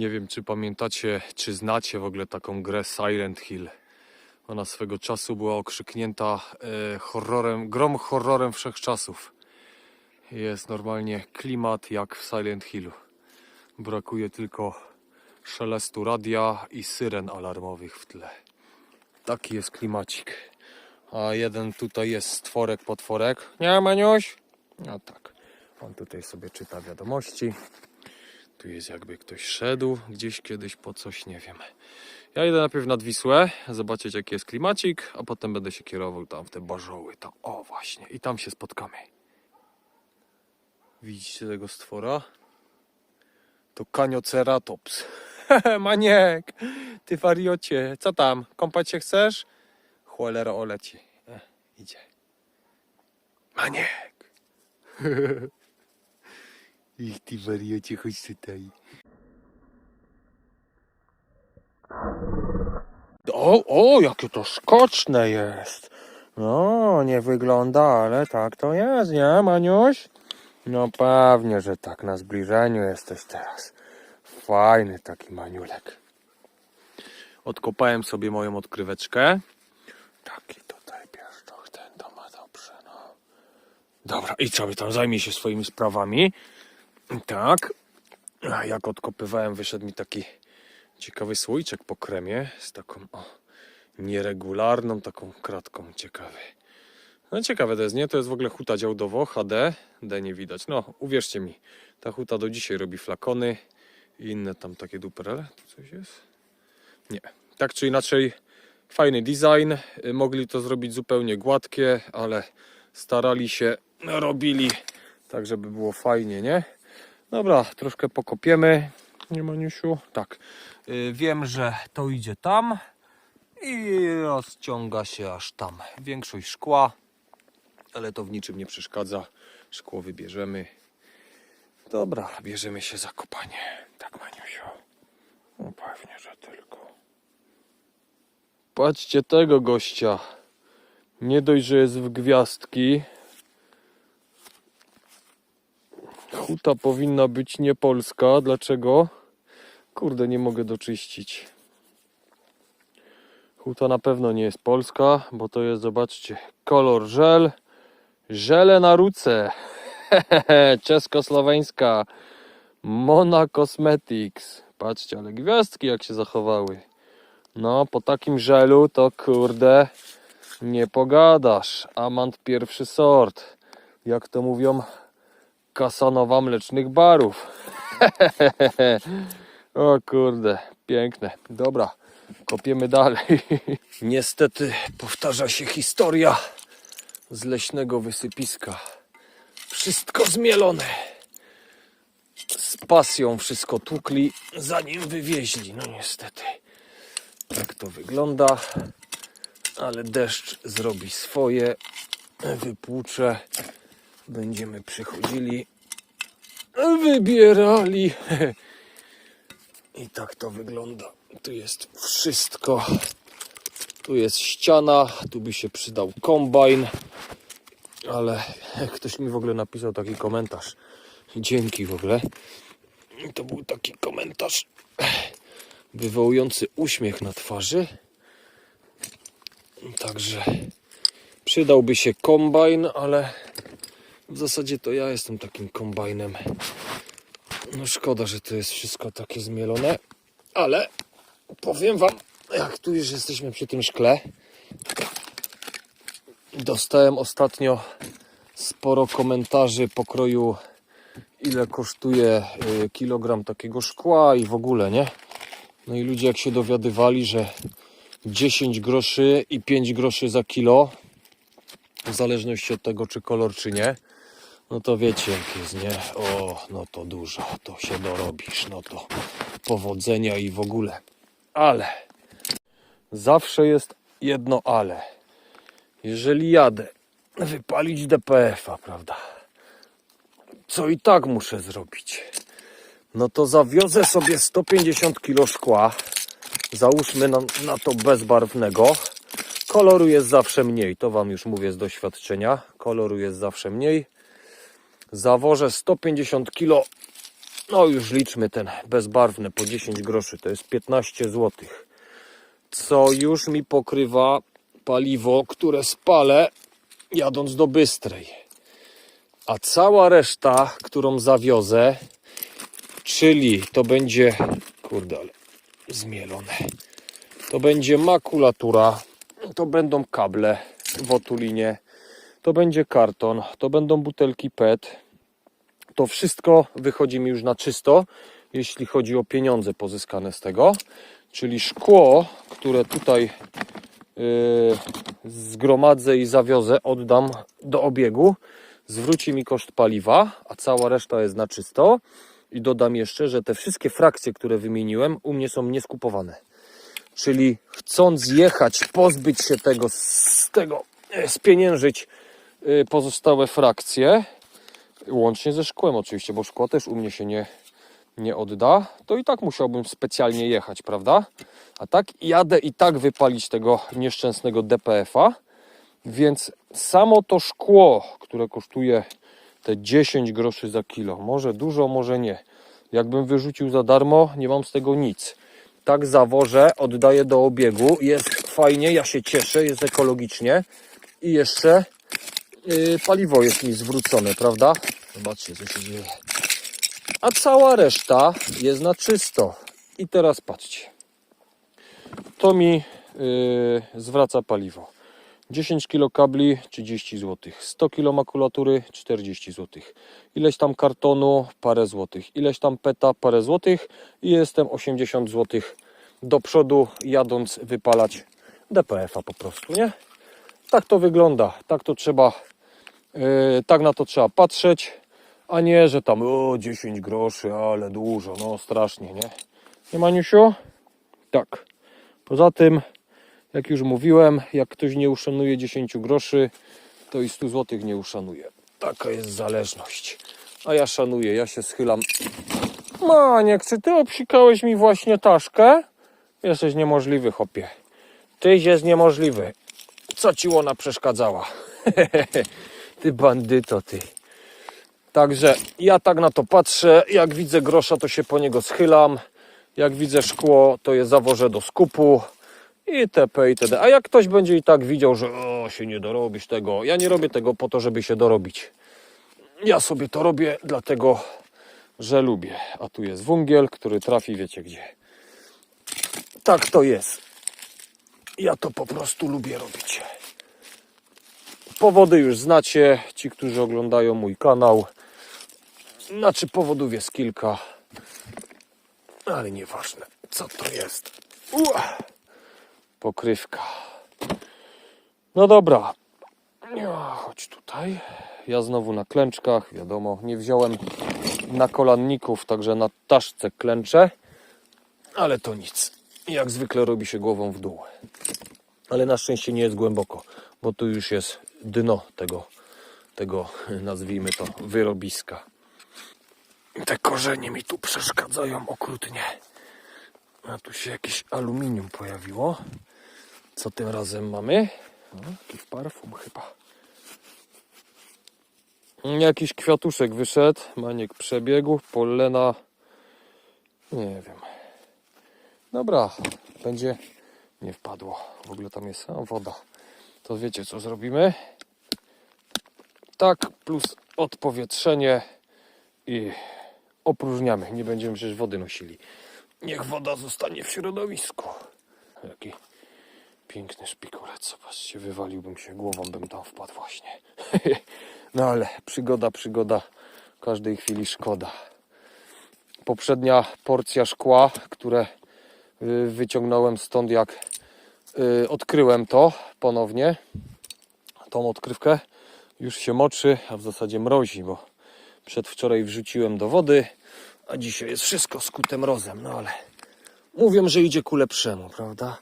Nie wiem, czy pamiętacie, czy znacie w ogóle taką grę Silent Hill. Ona swego czasu była okrzyknięta e, horrorem, grom horrorem wszechczasów. Jest normalnie klimat jak w Silent Hillu. Brakuje tylko szelestu radia i syren alarmowych w tle. Taki jest klimacik. A jeden tutaj jest stworek, potworek. Nie, Maniuś? No tak. On tutaj sobie czyta wiadomości. Tu jest jakby ktoś szedł gdzieś kiedyś po coś, nie wiem. Ja idę najpierw nad Wisłę, zobaczyć jaki jest klimacik, a potem będę się kierował tam w te barzoły. Tam. O właśnie, i tam się spotkamy. Widzicie tego stwora? To Kanioceratops. Maniek, ty wariocie, co tam? Kąpać się chcesz? Cholera oleci. E, idzie. Maniek. Ich ty wariocie, chodź tutaj. O, o, jakie to skoczne jest. No, nie wygląda, ale tak to jest, nie, Maniuś? No pewnie, że tak, na zbliżeniu jesteś teraz. Fajny taki maniulek. Odkopałem sobie moją odkryweczkę. Taki tutaj pieszczoch, ten to ma dobrze, no. Dobra, i co, tam zajmie się swoimi sprawami. Tak. Jak odkopywałem, wyszedł mi taki ciekawy słoiczek po kremie z taką o, nieregularną taką kratką. Ciekawy. No ciekawe to jest, nie? To jest w ogóle huta działdowo, HD. D nie widać. No, uwierzcie mi, ta huta do dzisiaj robi flakony i inne tam takie duperele. Tu coś jest? Nie. Tak czy inaczej, fajny design. Mogli to zrobić zupełnie gładkie, ale starali się, robili tak, żeby było fajnie, nie? Dobra, troszkę pokopiemy. Nie ma Niusiu? Tak. Y, Wiem, że to idzie tam i rozciąga się aż tam. Większość szkła, ale to w niczym nie przeszkadza. Szkło wybierzemy. Dobra, bierzemy się za kopanie. Tak, Maniusiu. No pewnie, że tylko. Patrzcie tego gościa. Nie dość, że jest w gwiazdki. Huta powinna być niepolska. Dlaczego? Kurde, nie mogę doczyścić. Huta na pewno nie jest polska, bo to jest, zobaczcie, kolor żel. Żele na ruce. Czeskosłoweńska. Mona Cosmetics. Patrzcie, ale gwiazdki jak się zachowały. No, po takim żelu to kurde nie pogadasz. Amant pierwszy sort. Jak to mówią, kasanowa mlecznych barów. o kurde, piękne. Dobra, kopiemy dalej. Niestety powtarza się historia z leśnego wysypiska. Wszystko zmielone. Z pasją wszystko tłukli, zanim wywieźli. No niestety. Tak to wygląda. Ale deszcz zrobi swoje. Wypłucze. Będziemy przychodzili. Wybierali. I tak to wygląda. Tu jest wszystko. Tu jest ściana. Tu by się przydał kombajn. Ale ktoś mi w ogóle napisał taki komentarz. Dzięki w ogóle. To był taki komentarz wywołujący uśmiech na twarzy. Także przydałby się kombajn, ale w zasadzie to ja jestem takim kombajnem. No szkoda, że to jest wszystko takie zmielone, ale powiem wam, jak tu już jesteśmy przy tym szkle, dostałem ostatnio sporo komentarzy pokroju ile kosztuje y, kilogram takiego szkła i w ogóle, nie? No i ludzie jak się dowiadywali, że 10 groszy i 5 groszy za kilo, w zależności od tego, czy kolor, czy nie, no to wiecie jak jest, nie? O, no to dużo, to się dorobisz, no to powodzenia i w ogóle. Ale zawsze jest jedno ale. Jeżeli jadę wypalić DPF-a, prawda? Co i tak muszę zrobić. No to zawiozę sobie 150 kg szkła. Załóżmy na, na to bezbarwnego. Koloru jest zawsze mniej, to Wam już mówię z doświadczenia. Koloru jest zawsze mniej. Zawożę 150 kg No już liczmy ten bezbarwny po 10 groszy, to jest 15 zł. Co już mi pokrywa paliwo, które spalę jadąc do Bystrej. A cała reszta, którą zawiozę, czyli to będzie, kurde, ale zmielone. To będzie makulatura, to będą kable w otulinie, to będzie karton, to będą butelki PET. To wszystko wychodzi mi już na czysto, jeśli chodzi o pieniądze pozyskane z tego. Czyli szkło, które tutaj yy, zgromadzę i zawiozę, oddam do obiegu, zwróci mi koszt paliwa, a cała reszta jest na czysto. I dodam jeszcze, że te wszystkie frakcje, które wymieniłem, u mnie są nieskupowane. Czyli chcąc jechać, pozbyć się tego, z tego, e, spieniężyć pozostałe frakcje, łącznie ze szkłem oczywiście, bo szkło też u mnie się nie, nie odda, to i tak musiałbym specjalnie jechać, prawda? A tak jadę i tak wypalić tego nieszczęsnego DPF-a, więc samo to szkło, które kosztuje te 10 groszy za kilo, może dużo, może nie. Jakbym wyrzucił za darmo, nie mam z tego nic. Tak zawożę, oddaję do obiegu, jest fajnie, ja się cieszę, jest ekologicznie i jeszcze paliwo jest mi zwrócone, prawda? Zobaczcie, co się dzieje. A cała reszta jest na czysto. I teraz patrzcie. To mi yy, zwraca paliwo. 10 kg kabli 30 zł, 100 kg makulatury 40 zł, ileś tam kartonu parę złotych, ileś tam peta parę złotych i jestem 80 zł do przodu jadąc wypalać DPF-a po prostu, nie? Tak to wygląda, tak to trzeba, tak na to trzeba patrzeć, a nie, że tam o 10 groszy, ale dużo, no strasznie, nie? Nie Maniusiu? Tak. Poza tym jak już mówiłem, jak ktoś nie uszanuje 10 groszy, to i 100 zł nie uszanuje. Taka jest zależność. A ja szanuję, ja się schylam. Maniek, czy ty obsikałeś mi właśnie taszkę? Jesteś niemożliwy, chopie. Tyś jest niemożliwy. Co ci ona przeszkadzała? ty bandyto, ty. Także ja tak na to patrzę. Jak widzę grosza, to się po niego schylam. Jak widzę szkło, to je zawożę do skupu i TP i td. A jak ktoś będzie i tak widział, że o, się nie dorobisz tego, ja nie robię tego po to, żeby się dorobić. Ja sobie to robię dlatego, że lubię. A tu jest wungiel, który trafi wiecie gdzie. Tak to jest. Ja to po prostu lubię robić. Powody już znacie, ci, którzy oglądają mój kanał. Znaczy powodów jest kilka, ale nieważne, co to jest. Pokrywka. No dobra. Chodź tutaj. Ja znowu na klęczkach, wiadomo, nie wziąłem na kolanników, także na taszce klęczę. Ale to nic. Jak zwykle robi się głową w dół. Ale na szczęście nie jest głęboko, bo tu już jest dno tego, tego nazwijmy to, wyrobiska. Te korzenie mi tu przeszkadzają okrutnie. A tu się jakieś aluminium pojawiło. Co tym razem mamy? O, jakiś parfum chyba. Jakiś kwiatuszek wyszedł. Maniek przebiegł. Polena. Nie wiem. Dobra. Będzie. Nie wpadło. W ogóle tam jest woda. To wiecie co zrobimy? Tak, plus odpowietrzenie i opróżniamy. Nie będziemy przecież wody nosili. Niech woda zostanie w środowisku. Jaki piękny szpikulec. Zobaczcie, wywaliłbym się głową, bym tam wpadł właśnie. no ale przygoda, przygoda. Każdej chwili szkoda. Poprzednia porcja szkła, które y, wyciągnąłem stąd, jak y, odkryłem to ponownie. Tą odkrywkę już się moczy, a w zasadzie mrozi, bo przedwczoraj wrzuciłem do wody a dzisiaj jest wszystko skute mrozem, no ale mówią, że idzie ku lepszemu, prawda?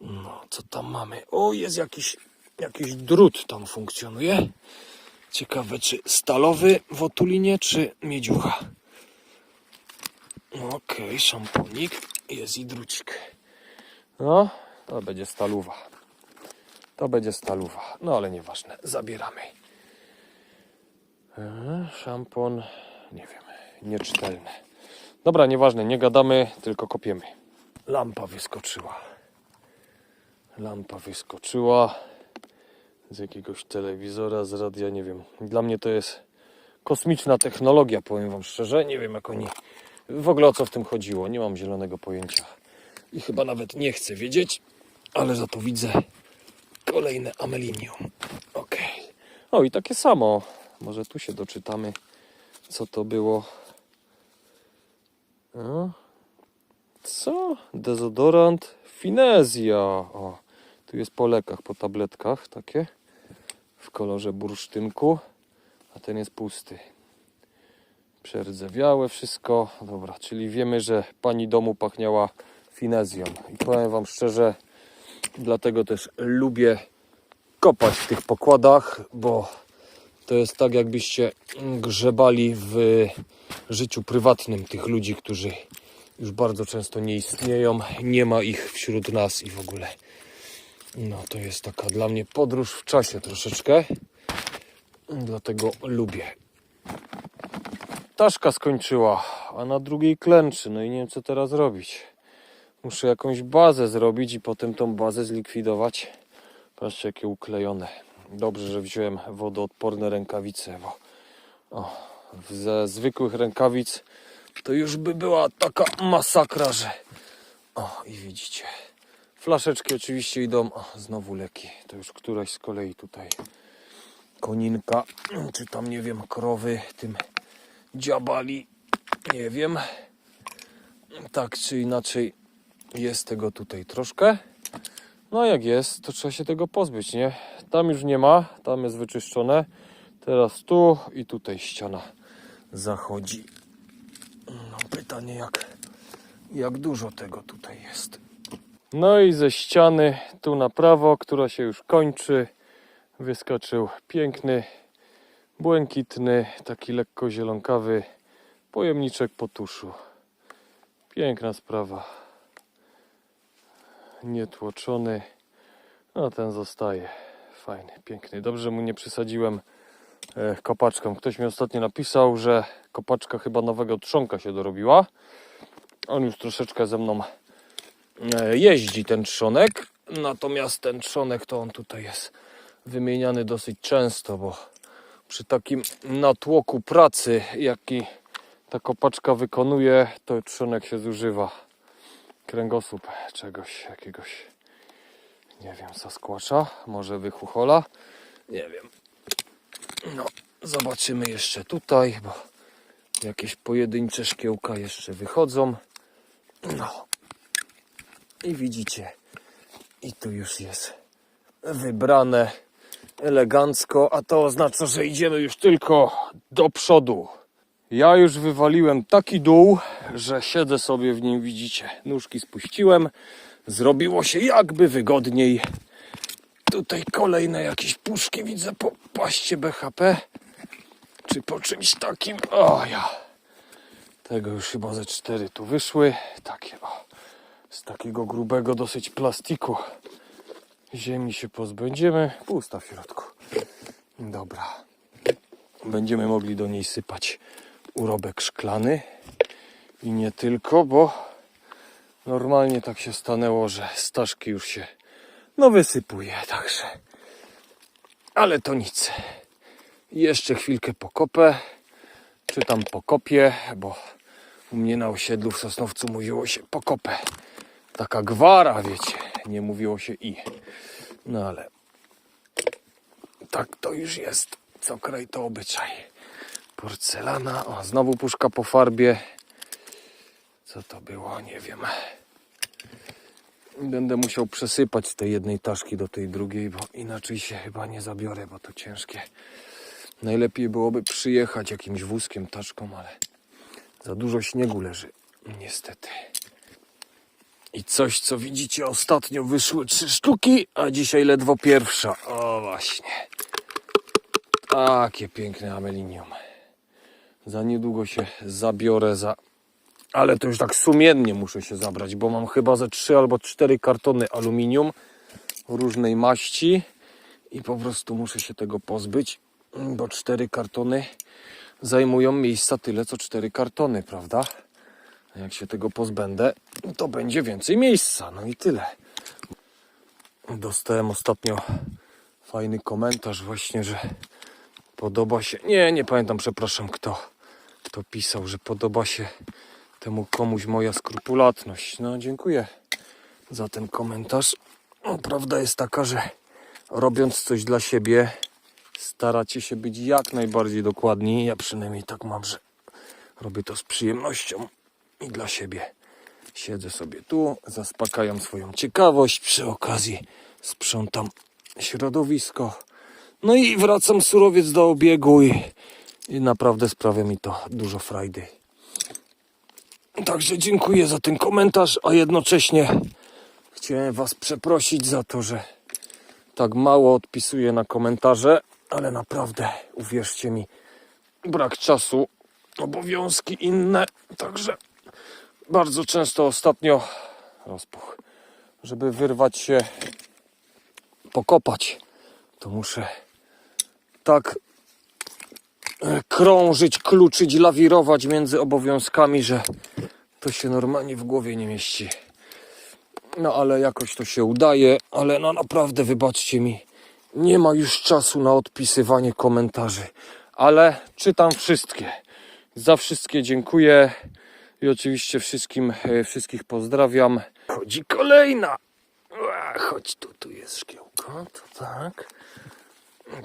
No, co tam mamy? O, jest jakiś, jakiś drut tam funkcjonuje. Ciekawe, czy stalowy w otulinie, czy miedziucha. Okej, okay, szamponik. Jest i drucik. No, to będzie staluwa. To będzie staluwa. No, ale nieważne. Zabieramy. E, Szampon, nie wiem niecztelne. Dobra, nieważne, nie gadamy, tylko kopiemy. Lampa wyskoczyła. Lampa wyskoczyła z jakiegoś telewizora, z radia, nie wiem. Dla mnie to jest kosmiczna technologia, powiem Wam szczerze. Nie wiem, jak oni w ogóle o co w tym chodziło. Nie mam zielonego pojęcia. I chyba nawet nie chcę wiedzieć, ale za to widzę kolejne amelinium. Okej. O i takie samo. Może tu się doczytamy, co to było. No. Co? Dezodorant Finezja. O, tu jest po lekach, po tabletkach takie w kolorze bursztynku, a ten jest pusty. Przerdzewiałe wszystko. Dobra, czyli wiemy, że pani domu pachniała finezją. I powiem wam szczerze, dlatego też lubię kopać w tych pokładach, bo to jest tak jakbyście grzebali w życiu prywatnym tych ludzi, którzy już bardzo często nie istnieją, nie ma ich wśród nas i w ogóle. No to jest taka dla mnie podróż w czasie troszeczkę. Dlatego lubię. Taszka skończyła, a na drugiej klęczy. No i nie wiem co teraz robić. Muszę jakąś bazę zrobić i potem tą bazę zlikwidować. Patrzcie jakie uklejone. Dobrze, że wziąłem wodoodporne rękawice, bo o, ze zwykłych rękawic to już by była taka masakra, że... O, i widzicie. Flaszeczki oczywiście idą. O, znowu leki. To już któraś z kolei tutaj koninka, czy tam nie wiem, krowy tym dziabali. Nie wiem. Tak czy inaczej jest tego tutaj troszkę. No jak jest, to trzeba się tego pozbyć, nie? Tam już nie ma, tam jest wyczyszczone. Teraz tu i tutaj ściana zachodzi. No pytanie jak, jak dużo tego tutaj jest. No i ze ściany tu na prawo, która się już kończy, wyskoczył piękny, błękitny, taki lekko zielonkawy pojemniczek potuszu. Piękna sprawa. Nietłoczony. No ten zostaje. Fajny, piękny. Dobrze mu nie przysadziłem e, kopaczką. Ktoś mi ostatnio napisał, że kopaczka chyba nowego trzonka się dorobiła. On już troszeczkę ze mną e, jeździ ten trzonek. Natomiast ten trzonek to on tutaj jest wymieniany dosyć często, bo przy takim natłoku pracy, jaki ta kopaczka wykonuje, to trzonek się zużywa. Kręgosłup czegoś, jakiegoś, nie wiem, saskłacza, może wychuchola, nie wiem. No, zobaczymy jeszcze tutaj, bo jakieś pojedyncze szkiełka jeszcze wychodzą. No. I widzicie, i tu już jest wybrane elegancko, a to oznacza, że idziemy już tylko do przodu. Ja już wywaliłem taki dół, że siedzę sobie w nim, widzicie. Nóżki spuściłem, zrobiło się jakby wygodniej. Tutaj kolejne jakieś puszki widzę po paście BHP, czy po czymś takim. O ja. Tego już chyba ze cztery tu wyszły. Takie o. Z takiego grubego dosyć plastiku. Ziemi się pozbędziemy. Pusta w środku. Dobra. Będziemy mogli do niej sypać urobek szklany. I nie tylko, bo normalnie tak się stanęło, że staszki już się no wysypuje, także. Ale to nic. Jeszcze chwilkę pokopę, czy tam pokopię, bo u mnie na osiedlu w Sosnowcu mówiło się pokopę. Taka gwara, wiecie, nie mówiło się i. No ale tak to już jest. Co kraj to obyczaj. Porcelana. O, znowu puszka po farbie. Co to było? Nie wiem. Będę musiał przesypać z tej jednej taszki do tej drugiej, bo inaczej się chyba nie zabiorę, bo to ciężkie. Najlepiej byłoby przyjechać jakimś wózkiem, taszką, ale za dużo śniegu leży. Niestety. I coś, co widzicie, ostatnio wyszły trzy sztuki, a dzisiaj ledwo pierwsza. O, właśnie. Takie piękne amelinium. Za niedługo się zabiorę za. Ale to już tak sumiennie muszę się zabrać, bo mam chyba ze trzy albo cztery kartony aluminium różnej maści i po prostu muszę się tego pozbyć, bo cztery kartony zajmują miejsca tyle co cztery kartony, prawda? Jak się tego pozbędę, to będzie więcej miejsca. No i tyle. Dostałem ostatnio fajny komentarz właśnie, że podoba się. Nie, nie pamiętam, przepraszam, kto, kto pisał, że podoba się temu komuś moja skrupulatność. No, dziękuję za ten komentarz. No, prawda jest taka, że robiąc coś dla siebie, staracie się być jak najbardziej dokładni. Ja przynajmniej tak mam, że robię to z przyjemnością i dla siebie. Siedzę sobie tu, zaspokajam swoją ciekawość, przy okazji sprzątam środowisko. No i wracam surowiec do obiegu i, i naprawdę sprawia mi to dużo frajdy. Także dziękuję za ten komentarz, a jednocześnie chciałem Was przeprosić za to, że tak mało odpisuję na komentarze, ale naprawdę, uwierzcie mi, brak czasu, obowiązki inne, także bardzo często ostatnio rozpuch, żeby wyrwać się, pokopać, to muszę tak e, krążyć, kluczyć, lawirować między obowiązkami, że to się normalnie w głowie nie mieści. No ale jakoś to się udaje, ale no naprawdę wybaczcie mi, nie ma już czasu na odpisywanie komentarzy, ale czytam wszystkie. Za wszystkie dziękuję i oczywiście wszystkim, e, wszystkich pozdrawiam. Chodzi kolejna. Chodź tu, tu jest szkiełko, to tak.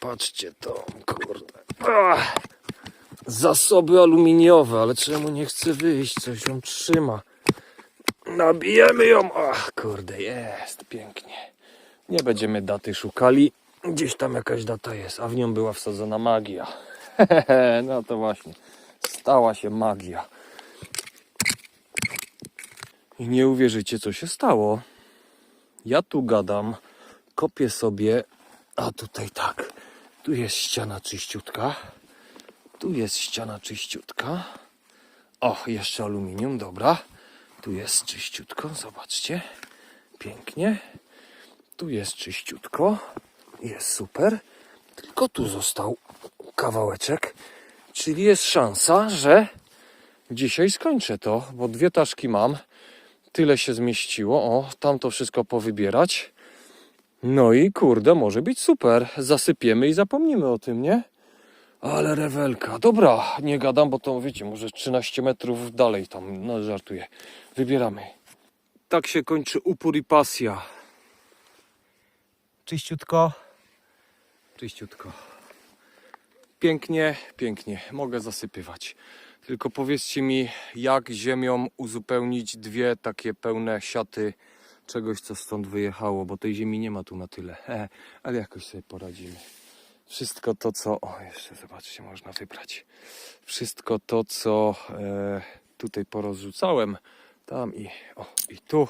Patrzcie to, kurde. Ach. Zasoby aluminiowe, ale czemu nie chce wyjść? Coś ją trzyma. Nabijemy ją. Ach, kurde, jest pięknie. Nie będziemy daty szukali. Gdzieś tam jakaś data jest, a w nią była wsadzona magia. no to właśnie. Stała się magia. I nie uwierzycie, co się stało. Ja tu gadam, kopię sobie, a tutaj tak. Tu jest ściana czyściutka. Tu jest ściana czyściutka. O, jeszcze aluminium, dobra. Tu jest czyściutko, zobaczcie. Pięknie. Tu jest czyściutko. Jest super. Tylko tu został kawałeczek. Czyli jest szansa, że dzisiaj skończę to, bo dwie taszki mam. Tyle się zmieściło. O, tam to wszystko powybierać. No i kurde, może być super. Zasypiemy i zapomnimy o tym, nie? Ale rewelka. Dobra, nie gadam, bo to wiecie, może 13 metrów dalej tam, no żartuję. Wybieramy. Tak się kończy upór i pasja. Czyściutko. Czyściutko. Pięknie, pięknie. Mogę zasypywać. Tylko powiedzcie mi, jak ziemią uzupełnić dwie takie pełne siaty czegoś, co stąd wyjechało, bo tej ziemi nie ma tu na tyle. He, ale jakoś sobie poradzimy. Wszystko to, co. O, jeszcze zobaczcie, można wybrać. Wszystko to, co e, tutaj porozrzucałem, tam i, o, i tu.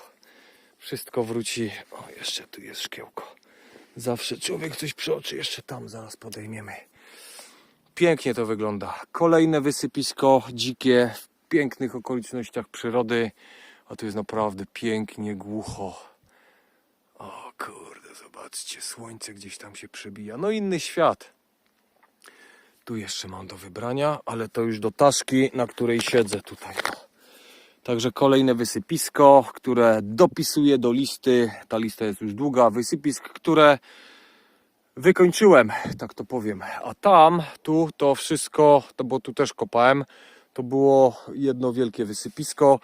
Wszystko wróci. O, jeszcze tu jest szkiełko. Zawsze człowiek coś przeoczy, jeszcze tam zaraz podejmiemy. Pięknie to wygląda. Kolejne wysypisko dzikie w pięknych okolicznościach przyrody. A tu jest naprawdę pięknie, głucho. O kurde, zobaczcie, słońce gdzieś tam się przebija. No inny świat. Tu jeszcze mam do wybrania, ale to już do taszki, na której siedzę tutaj. Także kolejne wysypisko, które dopisuję do listy. Ta lista jest już długa. Wysypisk, które wykończyłem, tak to powiem. A tam, tu to wszystko, to bo tu też kopałem, to było jedno wielkie wysypisko.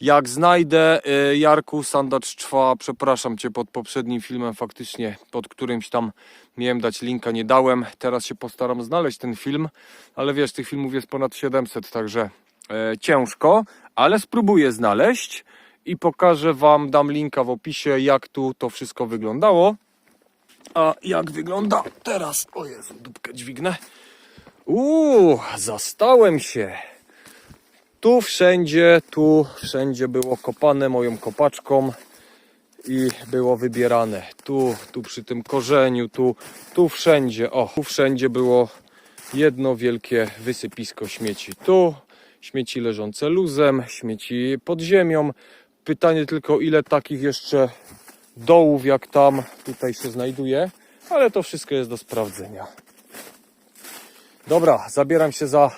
Jak znajdę y, Jarku Sandacz Czwa, przepraszam Cię pod poprzednim filmem, faktycznie pod którymś tam miałem dać linka, nie dałem. Teraz się postaram znaleźć ten film, ale wiesz, tych filmów jest ponad 700, także e, ciężko, ale spróbuję znaleźć i pokażę Wam, dam linka w opisie, jak tu to wszystko wyglądało. A jak wygląda teraz? O Jezu, dupkę dźwignę. Uuu, zastałem się. Tu wszędzie, tu wszędzie było kopane moją kopaczką i było wybierane. Tu, tu przy tym korzeniu, tu, tu wszędzie, o, tu wszędzie było jedno wielkie wysypisko śmieci. Tu śmieci leżące luzem, śmieci pod ziemią. Pytanie tylko, ile takich jeszcze dołów jak tam tutaj się znajduje, ale to wszystko jest do sprawdzenia. Dobra, zabieram się za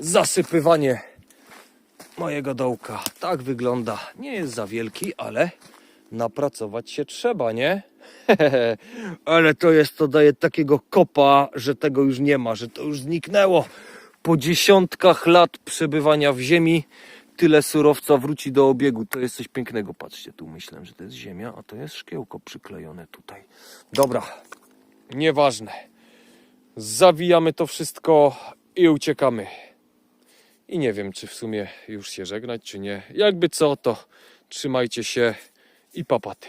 zasypywanie mojego dołka. Tak wygląda. Nie jest za wielki, ale napracować się trzeba, nie? ale to jest, to daje takiego kopa, że tego już nie ma, że to już zniknęło. Po dziesiątkach lat przebywania w ziemi tyle surowca wróci do obiegu. To jest coś pięknego. Patrzcie, tu myślę, że to jest ziemia, a to jest szkiełko przyklejone tutaj. Dobra, nieważne. Zawijamy to wszystko i uciekamy. I nie wiem, czy w sumie już się żegnać, czy nie. Jakby co, to trzymajcie się i papaty.